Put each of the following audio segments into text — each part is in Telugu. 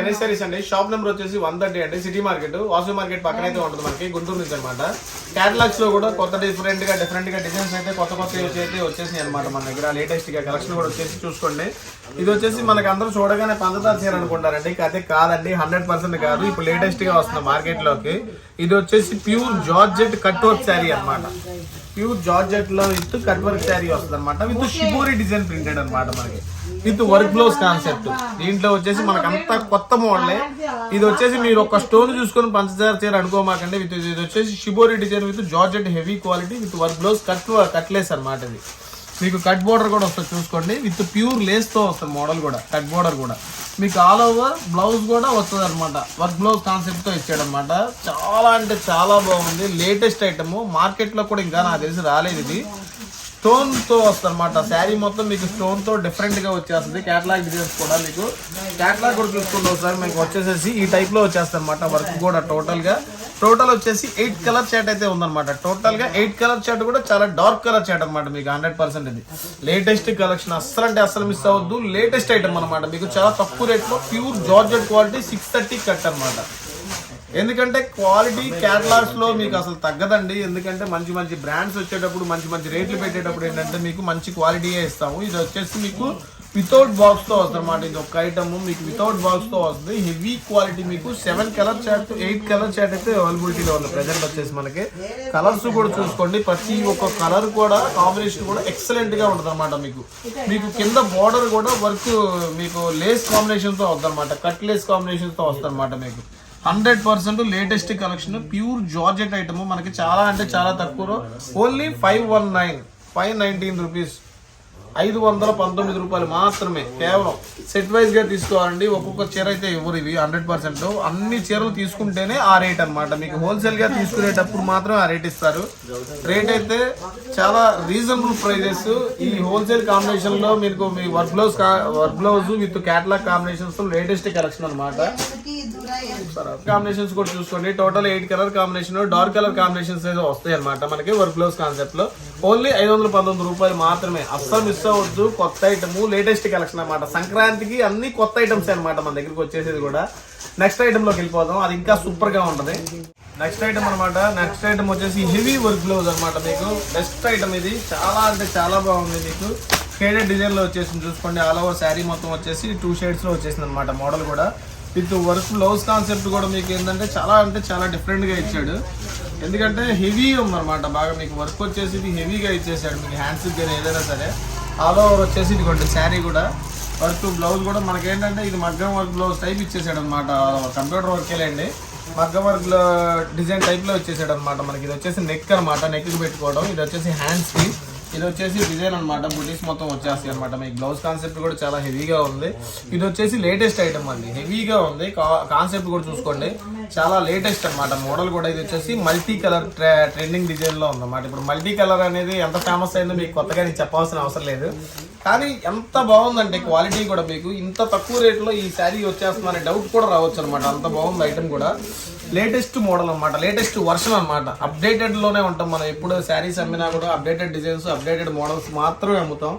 గణేష్ సారీస్ అండి. షాప్ నెంబర్ వచ్చేసి వన్ థర్టీ అండి. సిటీ మార్కెట్ వాసు మార్కెట్ పక్కన అయితే ఉంటుంది మనకి గుంటూరు నుంచి అనమాట క్యాటలాగ్స్లో కూడా కొత్త డిఫరెంట్గా డిఫరెంట్గా డిజైన్స్ అయితే కొత్త కొత్త అయితే వచ్చేసినాయి అనమాట మన దగ్గర. లేటెస్ట్గా కలెక్షన్ కూడా వచ్చేసి చూసుకోండి. ఇది వచ్చేసి మనకి అందరూ చూడగానే పంచదార చీర అనుకుంటారండి అదే కాదండి హండ్రెడ్ పర్సెంట్ కాదు. ఇప్పుడు లేటెస్ట్గా వస్తుంది మార్కెట్లోకి. ఇది వచ్చేసి pure georgette cut work sari అన్నమాట. ప్యూర్ జార్జెట్లో విత్ కట్ వర్క్ శారీ వస్తుంది అనమాట విత్ షిబోరి డిజైన్ ప్రింటెడ్ అన్నమాట మనకి. With work blouse concept. దీంట్లో వచ్చేసి మనకంతా అంతా కొత్త మోడలే. ఇది వచ్చేసి మీరు ఒక స్టోన్ చూసుకొని పంచదార చీర అనుకోమాకండి. విత్ ఇది వచ్చేసి shibori design with georgette heavy quality with work blouse cut కట్లేస్ అనమాట ఇది. మీకు కట్ బోర్డర్ కూడా వస్తుంది చూసుకోండి. విత్ ప్యూర్ లేస్తో వస్తుంది మోడల్ కూడా కట్ బోర్డర్ కూడా. మీకు ఆల్ ఓవర్ బ్లౌజ్ కూడా వస్తుంది అనమాట వర్క్ బ్లౌజ్ కాన్సెప్ట్తో ఇచ్చాడనమాట చాలా అంటే చాలా బాగుంది. లేటెస్ట్ ఐటమ్ మార్కెట్లో కూడా ఇంకా నాకు తెలిసి రాలేదు ఇది. స్టోన్తో వస్తుంది అనమాట శారీ మొత్తం మీకు స్టోన్తో డిఫరెంట్గా వచ్చేస్తుంది. క్యాటలాగ్ డిజైన్స్ కూడా మీకు క్యాటలాగ్ కూడా చూసుకుంటాం ఒకసారి మీకు వచ్చేసేసి ఈ టైప్లో వచ్చేస్తుంది అనమాట వర్క్ కూడా టోటల్గా. టోటల్ వచ్చేసి ఎయిట్ కలర్ చాట్ అయితే ఉందన్నమాట. టోటల్గా ఎయిట్ కలర్ చాట్ కూడా చాలా డార్క్ కలర్ చాట్ అనమాట మీకు హండ్రెడ్ పర్సెంట్ ఇది. లేటెస్ట్ కలెక్షన్ అస్సలు అంటే అస్సలు మిస్ అవ్వద్దు. లేటెస్ట్ ఐటమ్ అనమాట మీకు చాలా తక్కువ రేట్లో pure georgette quality six thirty cut అనమాట ఎందుకంటే క్వాలిటీ క్యాటలాగ్స్లో మీకు అసలు తగ్గదండి. ఎందుకంటే మంచి మంచి బ్రాండ్స్ వచ్చేటప్పుడు మంచి మంచి రేట్లు పెట్టేటప్పుడు ఏంటంటే మీకు మంచి క్వాలిటీయే ఇస్తాము. ఇది వచ్చేసి మీకు వితౌట్ బాక్స్తో వస్తుంది అనమాట ఇది ఒక ఐటమ్ మీకు వితౌట్ బాక్స్తో వస్తుంది. హెవీ క్వాలిటీ మీకు seven colour chart eight colour chart అయితే అవైలబిలిటీలో ఉంది. ప్రజెంట్ వచ్చేసి మనకి. కలర్స్ కూడా చూసుకోండి. ప్రతి ఒక్క కలర్ కూడా కాంబినేషన్ కూడా ఎక్సలెంట్గా ఉంటుంది అనమాట మీకు. మీకు కింద బార్డర్ కూడా వర్క్ మీకు లేస్ కాంబినేషన్తో వస్తుంది అనమాట కట్ లేస్ కాంబినేషన్తో వస్తుంది అనమాట మీకు. Hundred percent latest collection pure georgette item మనకి చాలా అంటే చాలా తక్కువ only five one nine five nineteen rupees. ఐదు వందల పంతొమ్మిది రూపాయలు మాత్రమే. కేవలం సెట్ వైజ్గా తీసుకోవాలండి. ఒక్కొక్క చీర అయితే ఇవ్వరు ఇవి? Hundred percent. అన్ని చీరలు తీసుకుంటేనే ఆ రేట్ అన్నమాట. మీకు హోల్సేల్గా తీసుకునేటప్పుడు మాత్రం ఆ రేట్ ఇస్తారు. రేట్ అయితే చాలా రీజనబుల్ ప్రైజెస్ ఈ హోల్సేల్ కాంబినేషన్లో మీకు మీ work blouse work blouse with catalogue combinations latest collection అనమాట కాంబినేషన్స్ కూడా చూసుకోండి. Total eight colour combination dark colour combinations అయితే వస్తాయి అనమాట మనకి వర్క్ బ్లౌజ్ కాన్సెప్ట్లో. ఓన్లీ ఐదు వందల పంతొమ్మిది రూపాయలు మాత్రమే. అస్సలు మిస్ అవ్వద్దు. కొత్త ఐటమ్ లేటెస్ట్ కలెక్షన్ అనమాట సంక్రాంతికి అన్ని కొత్త ఐటమ్స్ అనమాట మన దగ్గరికి వచ్చేసేది కూడా. నెక్స్ట్ ఐటమ్లోకి వెళ్ళిపోదాం. అది ఇంకా సూపర్గా ఉంటది. నెక్స్ట్ ఐటమ్ అనమాట నెక్స్ట్ ఐటమ్ వచ్చేసి హెవీ వర్క్ బ్లౌజ్ అనమాట మీకు. బెస్ట్ ఐటమ్ ఇది. చాలా అంటే చాలా బాగుంది మీకు. షేడెడ్ డిజైన్లో వచ్చేసింది చూసుకోండి. ఆల్ ఓవర్ శారీ మొత్తం వచ్చేసి టూ షేడ్స్లో వచ్చేసింది అనమాట మోడల్ కూడా. విత్ వర్క్ బ్లౌజ్ కాన్సెప్ట్ కూడా మీకు ఏంటంటే చాలా అంటే చాలా డిఫరెంట్గా ఇచ్చాడు. ఎందుకంటే హెవీ ఉందన్నమాట. బాగా మీకు వర్క్ వచ్చేసి ఇది హెవీగా ఇచ్చేసాడు. మీకు హ్యాండ్స్కి కానీ ఏదైనా సరే. ఆల్ ఓవర్ వచ్చేసి ఇదిగోండి శారీ కూడా. వర్క్ బ్లౌజ్ కూడా మనకేంటంటే ఇది మగ్గం వర్క్ బ్లౌజ్ టైప్ ఇచ్చేసాడు అనమాట కంప్యూటర్ వర్క్ వెళ్ళండి మగ్గం వర్క్లో డిజైన్ టైప్లో వచ్చేసాడు అనమాట మనకి ఇది వచ్చేసి నెక్ అనమాట నెక్కి పెట్టుకోవడం. ఇది వచ్చేసి హ్యాండ్స్కి ఇది వచ్చేసి డిజైన్ అనమాట బుటీస్ మొత్తం వచ్చేస్తాయి అనమాట మీకు బ్లౌజ్ కాన్సెప్ట్ కూడా చాలా హెవీగా ఉంది. ఇది వచ్చేసి లేటెస్ట్ ఐటమ్ అండి. హెవీగా ఉంది. కాన్సెప్ట్ కూడా చూసుకోండి. చాలా లేటెస్ట్ అన్నమాట. మోడల్ కూడా ఇది వచ్చేసి మల్టీ కలర్ ట్రెండింగ్ డిజైన్లో ఉందన్నమాట. ఇప్పుడు మల్టీ కలర్ అనేది ఎంత ఫేమస్ అయిందో మీకు కొత్తగా నేను చెప్పాల్సిన అవసరం లేదు. కానీ ఎంత బాగుందంటే క్వాలిటీ కూడా మీకు ఇంత తక్కువ రేట్లో ఈ శారీ వచ్చేస్తుందనే డౌట్ కూడా రావచ్చు అనమాట అంత బాగుంది ఐటమ్ కూడా. లేటెస్ట్ మోడల్ అనమాట లేటెస్ట్ వర్షన్ అనమాట అప్డేటెడ్లోనే ఉంటాం మనం. ఎప్పుడు శారీస్ అమ్మినా కూడా అప్డేటెడ్ డిజైన్స్ అప్డేటెడ్ మోడల్స్ మాత్రమే అమ్ముతాం.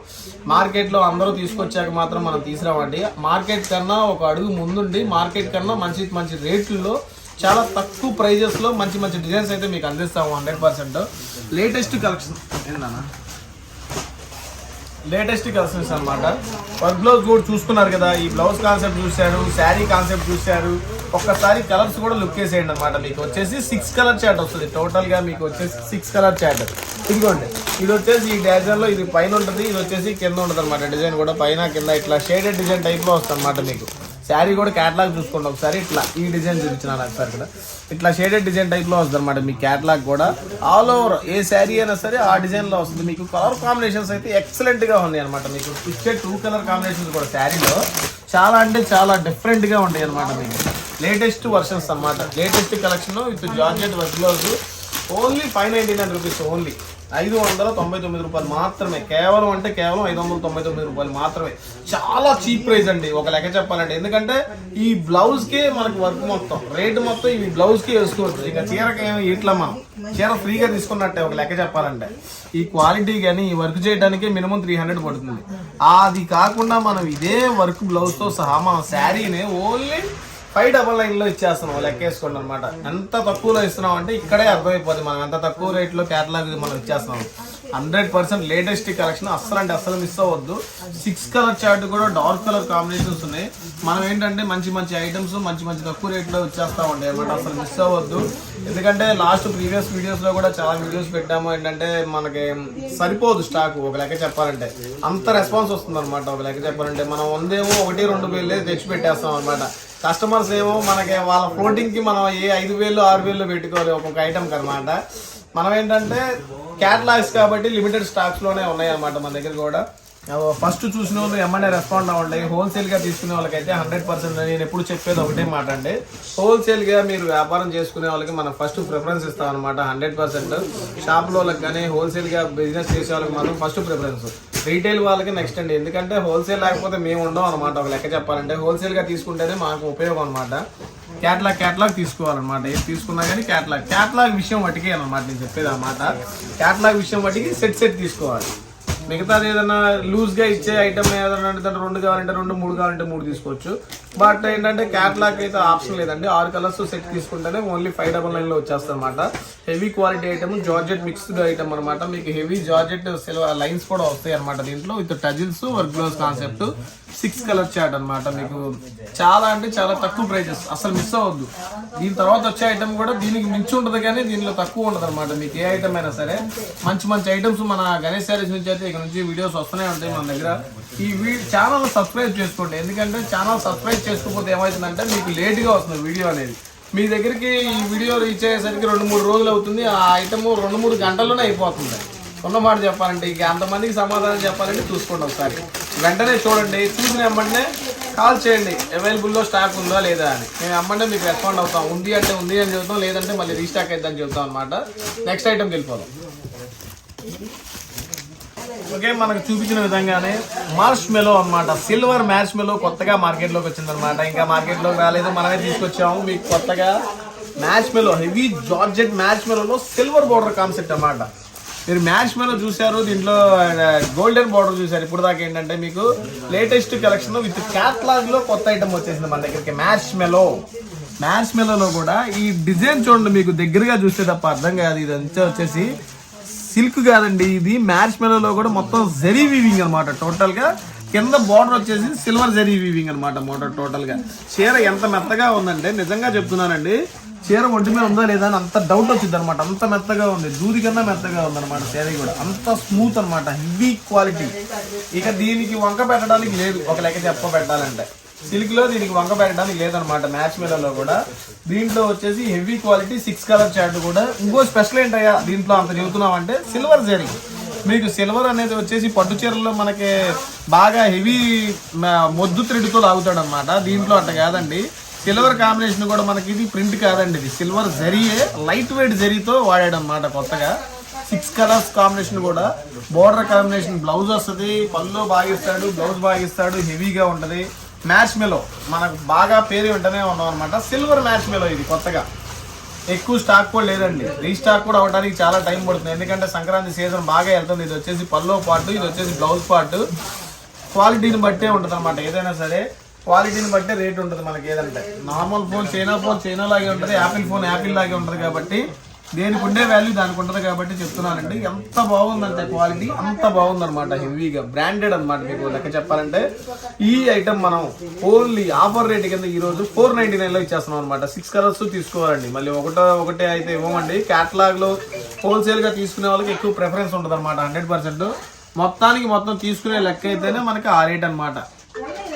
మార్కెట్లో అందరూ తీసుకొచ్చాక మాత్రం మనం తీసుకురావండి. మార్కెట్ కన్నా ఒక అడుగు ముందుండి మార్కెట్ కన్నా మంచి మంచి రేట్లలో చాలా తక్కువ ప్రైజెస్లో మంచి మంచి డిజైన్స్ అయితే మీకు అందిస్తాము హండ్రెడ్ పర్సెంట్ లేటెస్ట్ కలెక్షన్ ఏందన్నా లేటెస్ట్ కలెక్షన్స్ అనమాట వర్క్ బ్లౌజ్ కూడా చూసుకున్నారు కదా ఈ బ్లౌజ్ కాన్సెప్ట్ చూశారు శారీ కాన్సెప్ట్ చూశారు. ఒక్కసారి కలర్స్ కూడా లుక్ వేసేయండి అనమాట మీకు. వచ్చేసి సిక్స్ కలర్ చాట్ వస్తుంది. టోటల్గా మీకు వచ్చేసి సిక్స్ కలర్ చాట్ ఇదిగోండి ఇది వచ్చేసి ఈ డిజైన్లో ఇది పైన ఉంటుంది ఇది వచ్చేసి కింద ఉంటుంది అనమాట డిజైన్ కూడా పైన కింద ఇట్లా షేడెడ్ డిజైన్ టైప్లో వస్తుంది అనమాట మీకు. శారీ కూడా క్యాటలాగ్ చూసుకోండి ఒకసారి. ఇట్లా ఈ డిజైన్ చూపించిన ఒకసారి ఇక్కడ ఇట్లా షేడెడ్ డిజైన్ టైప్లో వస్తుంది అనమాట మీ క్యాటలాగ్ కూడా. ఆల్ ఓవర్ ఏ శారీ అయినా సరే ఆ డిజైన్లో వస్తుంది. మీకు కలర్ కాంబినేషన్స్ అయితే ఎక్సలెంట్గా ఉన్నాయి అనమాట మీకు ఇచ్చే టూ కలర్ కాంబినేషన్స్ కూడా శారీలో చాలా అంటే చాలా డిఫరెంట్గా ఉంటాయి అనమాట మీకు. లేటెస్ట్ వర్షన్స్ అన్నమాట. Latest collection with georgette work blouse. Only five ninety nine rupees only ఐదు వందల తొంభై తొమ్మిది రూపాయలు మాత్రమే. కేవలం అంటే కేవలం ఐదు వందల తొంభై తొమ్మిది రూపాయలు మాత్రమే. చాలా చీప్ ప్రైస్ అండి. ఒక లెక్క చెప్పాలంటే. ఎందుకంటే ఈ బ్లౌజ్కే మనకి వర్క్ మొత్తం. రేట్ మొత్తం ఈ బ్లౌజ్కే వేసుకోవచ్చు. ఇంకా చీరకి ఇట్లా మనం చీర ఫ్రీగా తీసుకున్నట్టే ఒక లెక్క చెప్పాలంటే. ఈ క్వాలిటీ కానీ ఈ వర్క్ చేయడానికి మినిమం త్రీ హండ్రెడ్ పడుతుంది. అది కాకుండా మనం ఇదే వర్క్ బ్లౌజ్తో సహా మన శారీని ఓన్లీ ఫైవ్ డబల్ నైన్లో ఇచ్చేస్తున్నాం లెక్కేసుకోండి అనమాట ఎంత తక్కువలో ఇస్తున్నాం అంటే ఇక్కడే అర్థమైపోతుంది మనం ఎంత తక్కువ రేట్లో క్యాటలాగ్ మనం ఇచ్చేస్తున్నాం. హండ్రెడ్ పర్సెంట్ లేటెస్ట్ కలెక్షన్ అస్సలు అంటే అస్సలు మిస్ అవ్వద్దు. సిక్స్ కలర్ చార్ట్ కూడా డార్క్ కలర్ కాంబినేషన్స్ ఉన్నాయి. మనం ఏంటంటే మంచి మంచి ఐటమ్స్ మంచి మంచి తక్కువ రేట్లో వచ్చేస్తా ఉంటాయి అనమాట అసలు మిస్ అవ్వద్దు. ఎందుకంటే లాస్ట్ ప్రీవియస్ వీడియోస్లో కూడా చాలా వీడియోస్ పెట్టాము. ఏంటంటే మనకి సరిపోదు స్టాక్ ఒక లెక్క చెప్పాలంటే. అంత రెస్పాన్స్ వస్తుంది అనమాట ఒక లెక్క చెప్పాలంటే. మనం వందేమో ఒకటి రెండు వేలు తెచ్చి పెట్టేస్తాం అనమాట కస్టమర్స్ ఏమో మనకి వాళ్ళ ఫ్లోటింగ్కి మనం ఏ ఐదు వేలు ఆరు వేలు పెట్టుకోవాలి ఒక్కొక్క ఐటమ్ అనమాట మనం ఏంటంటే క్యాటలాగ్స్ కాబట్టి లిమిటెడ్ స్టాక్స్లోనే ఉన్నాయి అనమాట మన దగ్గర కూడా. ఫస్ట్ చూసిన వాళ్ళు ఏమన్నా రెస్పాండ్ అవ్వండి. హోల్సేల్గా తీసుకునే వాళ్ళకైతే హండ్రెడ్ పర్సెంట్ నేను ఎప్పుడు చెప్పేది ఒకటే మాట అండి. హోల్సేల్గా మీరు వ్యాపారం చేసుకునే వాళ్ళకి మనం ఫస్ట్ ప్రిఫరెన్స్ ఇస్తాం అనమాట హండ్రెడ్ పర్సెంట్ షాప్లో వాళ్ళకి కానీ హోల్సేల్గా బిజినెస్ చేసే వాళ్ళకి మాత్రం ఫస్ట్ ప్రిఫరెన్స్ రీటైల్ వాళ్ళకి నెక్స్ట్ అండి. ఎందుకంటే హోల్సేల్ లేకపోతే మేము ఉండం అనమాట ఒక లెక్క చెప్పాలంటే. హోల్సేల్గా తీసుకుంటేనే మాకు ఉపయోగం అనమాట క్యాట్లాగ్ క్యాట్లాగ్ తీసుకోవాలన్నమాట. ఏది తీసుకున్నా కానీ క్యాట్లాగ్ క్యాట్లాగ్ విషయం వట్టికే అనమాట నేను చెప్పేది అన్నమాట క్యాట్లాగ్ విషయం వట్టికి సెట్ సెట్ తీసుకోవాలి. మిగతాది ఏదైనా లూజ్గా ఇచ్చే ఐటమ్ ఏదైనా అంటే దాంట్లో రెండు కావాలంటే రెండు మూడు కావాలంటే మూడు తీసుకోవచ్చు. బట్ ఏంటంటే క్యాట్లాగ్ అయితే ఆప్షన్ లేదండి. ఆరు కలర్స్ సెట్ తీసుకుంటేనే ఓన్లీ ఫైవ్ డబల్ నైన్లో వచ్చేస్తుంది అనమాట heavy quality item georgette mixed item అనమాట మీకు హెవీ జార్జెట్ లైన్స్ కూడా వస్తాయి అనమాట దీంట్లో. With tassels work gloves concept six colour chart అనమాట మీకు చాలా అంటే చాలా తక్కువ ప్రైజెస్ అసలు మిస్ అవ్వద్దు. దీని తర్వాత వచ్చే ఐటమ్ కూడా దీనికి మించి ఉంటుంది కానీ దీనిలో తక్కువ ఉండదు అనమాట మీకు ఏ ఐటమ్ అయినా సరే. మంచి మంచి ఐటమ్స్ మన గణేష్ శారీస్ నుంచి అయితే ఇక్కడ నుంచి వీడియోస్ వస్తూనే ఉంటాయి మన దగ్గర. ఈ ఛానల్ సబ్స్క్రైబ్ చేసుకోండి. ఎందుకంటే ఛానల్ సబ్స్క్రైబ్ చేసుకోకపోతే ఏమవుతుందంటే మీకు లేట్గా వస్తుంది వీడియో అనేది. మీ దగ్గరికి ఈ వీడియో రీచ్ అయ్యేసరికి రెండు మూడు రోజులు అవుతుంది. ఆ ఐటమ్ రెండు మూడు గంటల్లోనే అయిపోతుంది. ఉన్నమాట చెప్పాలంటే. ఇక అంతమందికి సమాధానం చెప్పాలంటే చూసుకోండి ఒకసారి. వెంటనే చూడండి చూసిన వెంబడినే కాల్ చేయండి అవైలబుల్లో స్టాక్ ఉందా లేదా అని. మేము వెంబడే మీకు రెస్పాండ్ అవుతాం. ఉంది అంటే ఉంది అని చెబుతాం లేదంటే మళ్ళీ రీస్టాక్ అవుతుందని చెబుతాం అనమాట నెక్స్ట్ ఐటమ్కి వెళ్ళిపోదాం. ఓకే మనకు చూపించిన విధంగానే మార్ష్ మెలో అనమాట సిల్వర్ మ్యాచ్ మెలో కొత్తగా మార్కెట్లోకి వచ్చిందనమాట ఇంకా మార్కెట్లోకి రాలేదు మనమే తీసుకొచ్చాము. మీకు కొత్తగా match mellow heavy georgette match మెలోలో silver border concept అనమాట మీరు మ్యాచ్ మెలో చూశారు దీంట్లో గోల్డెన్ బార్డర్ చూశారు. ఇప్పుడు దాకా ఏంటంటే మీకు లేటెస్ట్ కలెక్షన్ విత్ క్యాట్లాగ్లో కొత్త ఐటమ్ వచ్చేసింది మన దగ్గరికి. Match melo. మ్యాచ్ మెలోలో కూడా ఈ డిజైన్ చూడండి మీకు దగ్గరగా చూస్తే తప్ప అర్థం కాదు. ఇదంతా వచ్చేసి సిల్క్ కాదండి. ఇది మ్యాచ్ మెలోలో కూడా మొత్తం జరీ వీవింగ్ అనమాట టోటల్గా కింద బార్డర్ వచ్చేసి సిల్వర్ జరీ వీవింగ్ అనమాట మోటార్ టోటల్గా చీర ఎంత మెత్తగా ఉందంటే నిజంగా చెప్తున్నానండి చీర ఒంటి మీద ఉందా లేదా అని అంత డౌట్ వచ్చింది అనమాట అంత మెత్తగా ఉంది దూది కన్నా మెత్తగా ఉందన్నమాట చీర కూడా. అంత స్మూత్ అనమాట హెవీ క్వాలిటీ ఇక దీనికి వంక పెట్టడానికి లేదు ఒక లెక్క చెప్ప పెట్టాలంటే. సిల్క్లో దీనికి వంక పెట్టడానికి లేదనమాట మ్యాచ్ మీదలో కూడా. దీంట్లో వచ్చేసి heavy quality six colour chart కూడా. ఇంకో స్పెషల్ ఏంటయ్యా దీంట్లో అంత చెబుతున్నామంటే సిల్వర్ జరీ మీకు సిల్వర్ అనేది వచ్చేసి పట్టు చీరల్లో మనకి బాగా హెవీ మొద్దు త్రెడ్తో లాగుతాడు అనమాట దీంట్లో అంట కాదండి. సిల్వర్ కాంబినేషన్ కూడా మనకి ఇది ప్రింట్ కాదండి ఇది. సిల్వర్ జరియే లైట్ వెయిట్ జరీతో వాడాడు అనమాట కొత్తగా. సిక్స్ కలర్స్ కాంబినేషన్ కూడా. బోర్డర్ కాంబినేషన్ బ్లౌజ్ వస్తుంది పళ్ళు బాగిస్తాడు బ్లౌజ్ బాగిస్తాడు హెవీగా ఉంటుంది. మ్యాచ్ మెలో మనకు బాగా పేరు వెంటనే ఉన్నాం అనమాట సిల్వర్ మ్యాచ్ మెలో ఇది కొత్తగా. ఎక్కువ స్టాక్ కూడా లేదండి. రీస్టాక్ కూడా అవడానికి చాలా టైం పడుతుంది. ఎందుకంటే సంక్రాంతి సీజన్ బాగా వెళ్తుంది. ఇది వచ్చేసి పల్లో పార్ట్ ఇది వచ్చేసి బ్లౌజ్ పార్ట్ క్వాలిటీని బట్టే ఉంటుంది అనమాట ఏదైనా సరే క్వాలిటీని బట్టే రేట్ ఉంటుంది మనకి ఏదంటే. Normal phone China phone China లాగే ఉంటుంది. యాపిల్ ఫోన్ యాపిల్ లాగే ఉంటుంది కాబట్టి దేనికి ఉండే వాల్యూ దానికి ఉంటుంది కాబట్టి చెప్తున్నానండి. ఎంత బాగుందంటే క్వాలిటీ అంత బాగుందన్నమాట హెవీగా బ్రాండెడ్ అనమాట మీకు లెక్క చెప్పాలంటే. ఈ ఐటమ్ మనం ఓన్లీ ఆఫర్ రేట్ కింద ఈ రోజు ఫోర్ నైన్టీ నైన్లో ఇచ్చేస్తున్నాం అనమాట సిక్స్ కలర్స్ తీసుకోవాలండి. మళ్ళీ ఒకటో ఒకటే అయితే ఇవ్వమండి. క్యాటలాగ్లో హోల్సేల్గా తీసుకునే వాళ్ళకి ఎక్కువ ప్రిఫరెన్స్ ఉంటుంది అనమాట హండ్రెడ్ పర్సెంట్ మొత్తానికి మొత్తం తీసుకునే లెక్క అయితేనే మనకి ఆ రేట్ అనమాట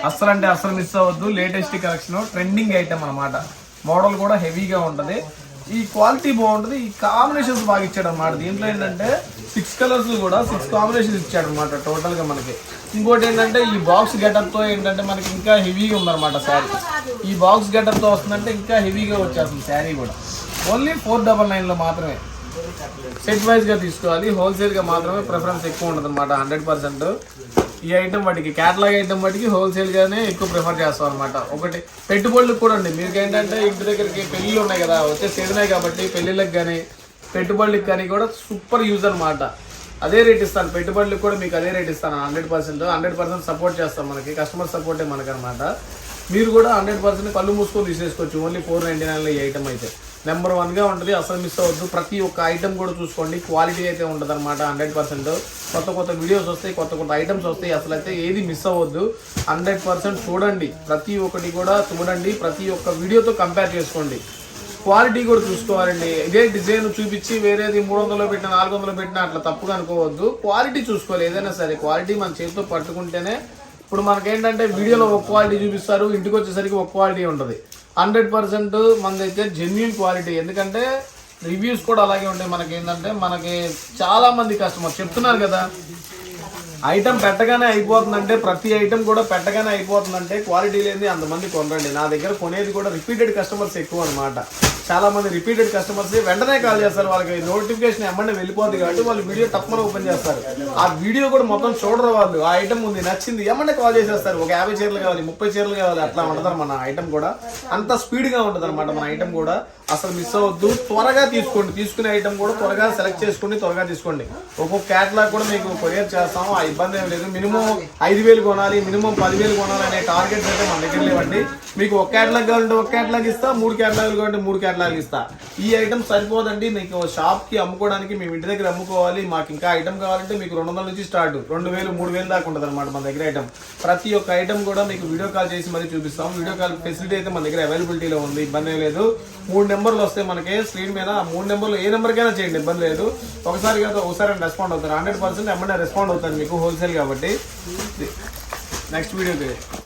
అస్సలు అంటే అస్సలు మిస్ అవ్వద్దు. లేటెస్ట్ కలెక్షన్ ట్రెండింగ్ ఐటమ్ అనమాట మోడల్ కూడా హెవీగా ఉంటుంది. ఈ క్వాలిటీ బాగుంటుంది. ఈ కాంబినేషన్స్ బాగా ఇచ్చాడు అనమాట దీంట్లో ఏంటంటే సిక్స్ కలర్స్ కూడా సిక్స్ కాంబినేషన్ ఇచ్చాడు అనమాట టోటల్గా మనకి. ఇంకోటి ఏంటంటే ఈ బాక్స్ గెటప్తో ఏంటంటే మనకి ఇంకా హెవీగా ఉందన్నమాట శారీ ఈ బాక్స్ గెటప్తో వస్తుందంటే ఇంకా హెవీగా వచ్చేస్తుంది శారీ కూడా. ఓన్లీ ఫోర్ డబల్ నైన్లో మాత్రమే. సెట్ వైజ్గా తీసుకోవాలి. హోల్సేల్గా మాత్రమే ప్రిఫరెన్స్ ఎక్కువ ఉంటుంది అనమాట హండ్రెడ్ పర్సెంట్ ఈ ఐటమ్ వాటికి క్యాటలాగ్ ఐటమ్ వాటికి హోల్సేల్గానే ఎక్కువ ప్రిఫర్ చేస్తాం అనమాట ఒకటి పెట్టుబడులకు కూడా అండి. మీకు ఏంటంటే ఇంటి దగ్గరికి పెళ్ళిళ్ళు ఉన్నాయి కదా వచ్చే సీజనే కాబట్టి పెళ్ళిళ్ళకి కానీ పెట్టుబడులకు కానీ కూడా సూపర్ యూజ్ అనమాట అదే రేట్ ఇస్తాను. పెట్టుబడులకు కూడా మీకు అదే రేట్ ఇస్తాను. Hundred percent hundred percent support చేస్తాం మనకి. కస్టమర్ సపోర్టే మనకనమాట మీరు కూడా హండ్రెడ్ పర్సెంట్ కళ్ళు మూసుకొని తీసేసుకోవచ్చు. ఓన్లీ ఫోర్ నైంటీ నైన్లో ఈ ఐటమ్ అయితే. నెంబర్ వన్గా ఉంటుంది అసలు మిస్ అవ్వద్దు. ప్రతి ఒక్క ఐటమ్ కూడా చూసుకోండి క్వాలిటీ అయితే ఉంటుంది అనమాట హండ్రెడ్ పర్సెంట్ కొత్త కొత్త వీడియోస్ వస్తాయి కొత్త కొత్త ఐటమ్స్ వస్తాయి అసలు అయితే ఏది మిస్ అవ్వద్దు. హండ్రెడ్ పర్సెంట్ చూడండి ప్రతి ఒక్కటి కూడా చూడండి ప్రతి ఒక్క వీడియోతో కంపేర్ చేసుకోండి. క్వాలిటీ కూడా చూసుకోవాలండి. ఇదే డిజైన్ చూపించి వేరేది మూడు వందలు పెట్టిన నాలుగు వందలు పెట్టిన అట్లా తప్పుగా అనుకోవద్దు. క్వాలిటీ చూసుకోవాలి ఏదైనా సరే క్వాలిటీ మన చేతితో పట్టుకుంటేనే. ఇప్పుడు మనకేంటంటే వీడియోలో ఒక క్వాలిటీ చూపిస్తారు ఇంటికి వచ్చేసరికి ఒక క్వాలిటీ ఉంటుంది. హండ్రెడ్ పర్సెంట్ మనదైతే జెన్యున్ క్వాలిటీ ఎందుకంటే రివ్యూస్ కూడా అలాగే ఉంటాయి మనకి ఏంటంటే మనకి చాలా మంది కస్టమర్ చెప్తున్నారు కదా ఐటమ్ పెట్టగానే అయిపోతుందంటే ప్రతి ఐటమ్ కూడా పెట్టగానే అయిపోతుందంటే క్వాలిటీ లేని అంతమంది కొనరండి. నా దగ్గర కొనేది కూడా రిపీటెడ్ కస్టమర్స్ ఎక్కువ అనమాట చాలా మంది రిపీటెడ్ కస్టమర్స్ వెంటనే కాల్ చేస్తారు. వాళ్ళకి నోటిఫికేషన్ ఎమ్మంటే వెళ్ళిపోద్ది కాబట్టి వాళ్ళు వీడియో తప్పని ఓపెన్ చేస్తారు. ఆ వీడియో కూడా మొత్తం చూడరు వాళ్ళు. ఆ ఐటమ్ ఉంది నచ్చింది ఏమంటే కాల్ చేసేస్తారు. ఒక యాభై చీరలు కావాలి ముప్పై చీరలు కావాలి అట్లా ఉండదు మన ఐటమ్ కూడా. అంత స్పీడ్గా ఉంటుంది అనమాట మన ఐటమ్ కూడా. అసలు మిస్ అవ్వద్దు. త్వరగా తీసుకోండి. తీసుకునే ఐటమ్ కూడా త్వరగా సెలెక్ట్ చేసుకోండి త్వరగా తీసుకోండి. ఒక్కొక్క క్యాటలాగ్ కూడా మీకు కొరియర్ చేస్తాము ఆ ఇబ్బంది ఏం లేదు. మినిమం ఐదు వేలు కొనాలి మినిమం పదివేలు కొనాలి అనే టార్గెట్స్ అయితే మన దగ్గర లేవండి. మీకు ఒక క్యాటలాగ్ కావాలంటే ఒక క్యాటలాగ్ ఇస్తా మూడు క్యాటలాగ్లు కావాలంటే మూడు క్యాటలాగ్ ఇస్తా. ఈ ఐటమ్ సరిపోదండి మీకు షాప్కి అమ్ముకోవడానికి మేము ఇంటి దగ్గర అమ్ముకోవాలి. మాకు ఇంకా ఐటమ్ కావాలంటే మీకు రెండు వందల నుంచి స్టార్ట్. రెండు వేలు మూడు వేలు దాకా ఉంటుంది అనమాట మన దగ్గర ఐటమ్ ప్రతి ఒక్క ఐటమ్ కూడా మీకు వీడియో కాల్ చేసి మరీ చూపిస్తాం. వీడియో కాల్ ఫెసిలిటీ అయితే మన దగ్గర అవైలబిలిటీలో ఉంది ఇబ్బంది లేదు. మూడు నెంబర్లు వస్తాయి మనకి స్క్రీన్ మీద మూడు నెంబర్లు ఏ నెంబర్కైనా చేయండి ఇబ్బంది లేదు. ఒకసారి కదా ఒకసారి రెస్పాండ్ అవుతారు. హండ్రెడ్ పర్సెంట్ ఎమ్మెల్యే రెస్పాండ్ అవుతారు మీకు హోల్సేల్ కాబట్టి. నెక్స్ట్ వీడియోకి